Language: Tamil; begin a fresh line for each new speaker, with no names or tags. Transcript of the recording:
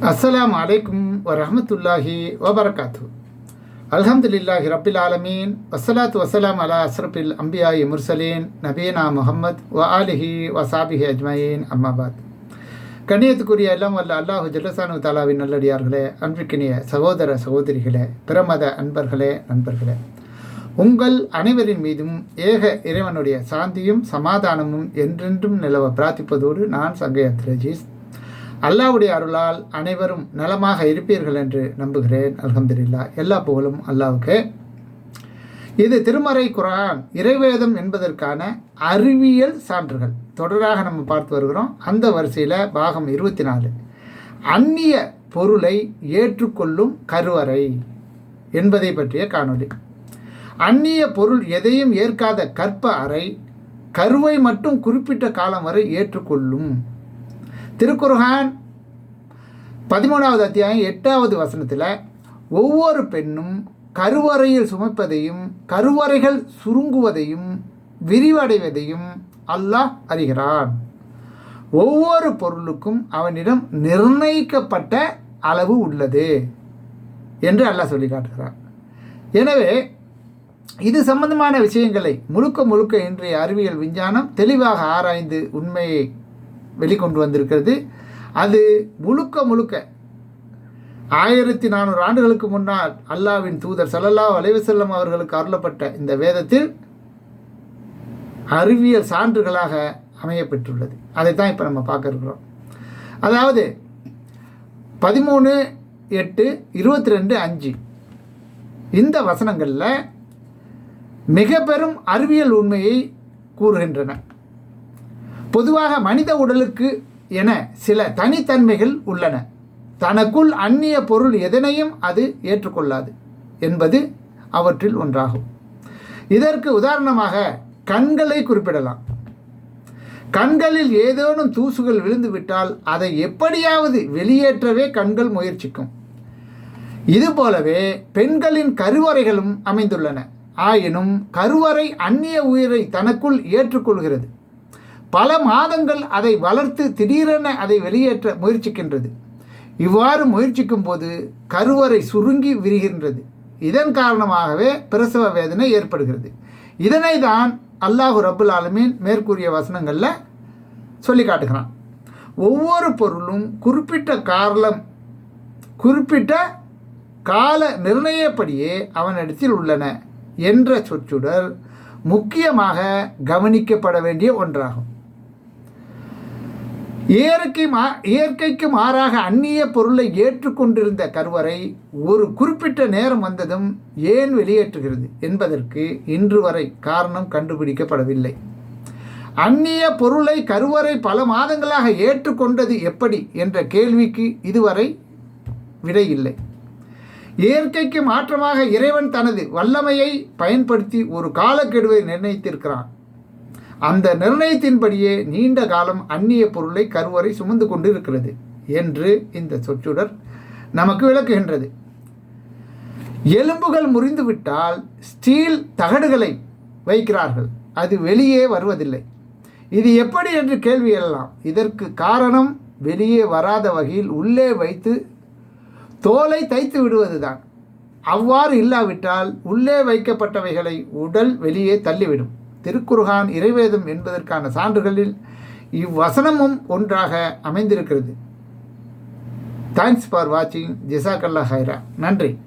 அஸ்லாம் அலைக்கும் வரமத்துல்லாஹி வபரகாத்து. அல்ஹம்துலில்லாஹி ரபில் ஆலமீன். வசலாத் வசலாம் அலா அஸ்ரபில் அம்பியாயி முர்சலீன். நபீனா முகமது வ ஆலிஹி வசாபிஹி அஜ்மயின். அம்மாபாத் கண்ணியத்துக்குரிய எல்லாம் வல்ல அல்லாஹு ஜல்லசானு தாலாவின் நல்லடியார்களே அன்பிற்கினிய சகோதர சகோதரிகளே பிரமத அன்பர்களே நண்பர்களே. உங்கள் அனைவரின் மீதும் ஏக இறைவனுடைய சாந்தியும் சமாதானமும் என்றென்றும் நிலவ பிரார்த்திப்பதோடு நான் சங்கையத் ரஜீஸ் அல்லாவுடைய அருளால் அனைவரும் நலமாக இருப்பீர்கள் என்று நம்புகிறேன். அலமதுல்லா எல்லா புகழும் அல்லாவுக்கு. இது திருமறை குரான் இறைவேதம் என்பதற்கான அறிவியல் சான்றுகள். தொடராக நம்ம பார்த்து வருகிறோம். அந்த வரிசையில் பாகம் இருபத்தி நாலு அந்நிய பொருளை ஏற்றுக்கொள்ளும் கருவறை என்பதை பற்றிய காணொளி. அந்நிய பொருள் எதையும் ஏற்காத கற்ப அறை கருவை மட்டும் குறிப்பிட்ட காலம் வரை ஏற்றுக்கொள்ளும் திருக்குர்ஹான் பதிமூணாவது அத்தியாயம் எட்டாவது வசனத்தில் ஒவ்வொரு பெண்ணும் கருவறையில் சுமப்பதையும் கருவறைகள் சுருங்குவதையும் விரிவடைவதையும் அல்லாஹ் அறிகிறான். ஒவ்வொரு பொருளுக்கும் அவனிடம் நிர்ணயிக்கப்பட்ட அளவு உள்ளது என்று அல்லாஹ் சொல்லி காட்டுகிறான். எனவே இது சம்பந்தமான விஷயங்களை முழுக்க முழுக்க இன்றைய அறிவியல் விஞ்ஞானம் தெளிவாக ஆராய்ந்து உண்மையை வெளிக்கொண்டு வந்திருக்கிறது. அது முழுக்க முழுக்க ஆயிரத்தி நானூறு ஆண்டுகளுக்கு முன்னால் அல்லாவின் தூதர் சல்லல்லா அலைவசல்லம் அவர்களுக்கு அருளப்பட்ட இந்த வேதத்தில் அறிவியல் சான்றுகளாக அமையப்பெற்றுள்ளது. அதை தான் இப்போ நம்ம பார்க்க இருக்கிறோம். அதாவது பதிமூணு எட்டு இருபத்தி ரெண்டு அஞ்சு இந்த வசனங்களில் மிக பெரும் அறிவியல் உண்மையை கூறுகின்றன. பொதுவாக மனித உடலுக்கு என சில தனித்தன்மைகள் உள்ளன. தனக்குள் அந்நிய பொருள் எதனையும் அது ஏற்றுக்கொள்ளாது என்பது அவற்றில் ஒன்றாகும். இதற்கு உதாரணமாக கண்களை குறிப்பிடலாம். கண்களில் ஏதேனும் தூசுகள் விழுந்துவிட்டால் அதை எப்படியாவது வெளியேற்றவே கண்கள் முயற்சிக்கும். இதுபோலவே பெண்களின் கருவறைகளும் அமைந்துள்ளன. ஆயினும் கருவறை அந்நிய உயிரை தனக்குள் ஏற்றுக்கொள்கிறது. பல மாதங்கள் அதை வளர்த்து திடீரென அதை வெளியேற்ற முயற்சிக்கின்றது. இவ்வாறு முயற்சிக்கும் போது கருவறை சுருங்கி விரிகின்றது. இதன் காரணமாகவே பிரசவ வேதனை ஏற்படுகிறது. இதனை தான் அல்லாஹு ரபுல் ஆலமீன் மேற்கூறிய வசனங்களில் சொல்லி காட்டுகிறான். ஒவ்வொரு பொருளும் குறிப்பிட்ட காரணம் குறிப்பிட்ட கால நிர்ணயப்படியே அவனிடத்தில் உள்ளன என்ற சொற்றொடர் முக்கியமாக கவனிக்கப்பட வேண்டிய ஒன்றாகும். இயற்கை மா இயற்கைக்கு மாறாக அந்நிய பொருளை ஏற்றுக்கொண்டிருந்த கருவறை ஒரு குறிப்பிட்ட நேரம் வந்ததும் ஏன் வெளியேற்றுகிறது என்பதற்கு இன்று வரை காரணம் கண்டுபிடிக்கப்படவில்லை. அந்நிய பொருளை கருவறை பல மாதங்களாக ஏற்றுக்கொண்டது எப்படி என்ற கேள்விக்கு இதுவரை விடையில்லை இயற்கைக்கு மாற்றமாக இறைவன் தனது வல்லமையை பயன்படுத்தி ஒரு காலக்கெடுவை நிர்ணயித்திருக்கிறான். அந்த நிர்ணயத்தின்படியே நீண்ட காலம் அந்நிய பொருளை கருவறை சுமந்து கொண்டு இருக்கிறது என்று இந்த சொற்றொடர் நமக்கு விளக்குகின்றது. எலும்புகள் முறிந்துவிட்டால் ஸ்டீல் தகடுகளை வைக்கிறார்கள். அது வெளியே வருவதில்லை. இது எப்படி என்று கேள்வி எழலாம். இதற்கு காரணம் வெளியே வராத வகையில் உள்ளே வைத்து தோலை தைத்து விடுவதுதான். அவ்வாறு இல்லாவிட்டால் உள்ளே வைக்கப்பட்டவைகளை உடல் வெளியே தள்ளிவிடும். திருக்குர்ஹான் இறைவேதம் என்பதற்கான சான்றுகளில் இவ்வசனமும் ஒன்றாக அமைந்திருக்கிறது. தேங்க்ஸ் ஃபார் வாட்சிங் ஜிசாக்கல்லா ஹைரா. நன்றி.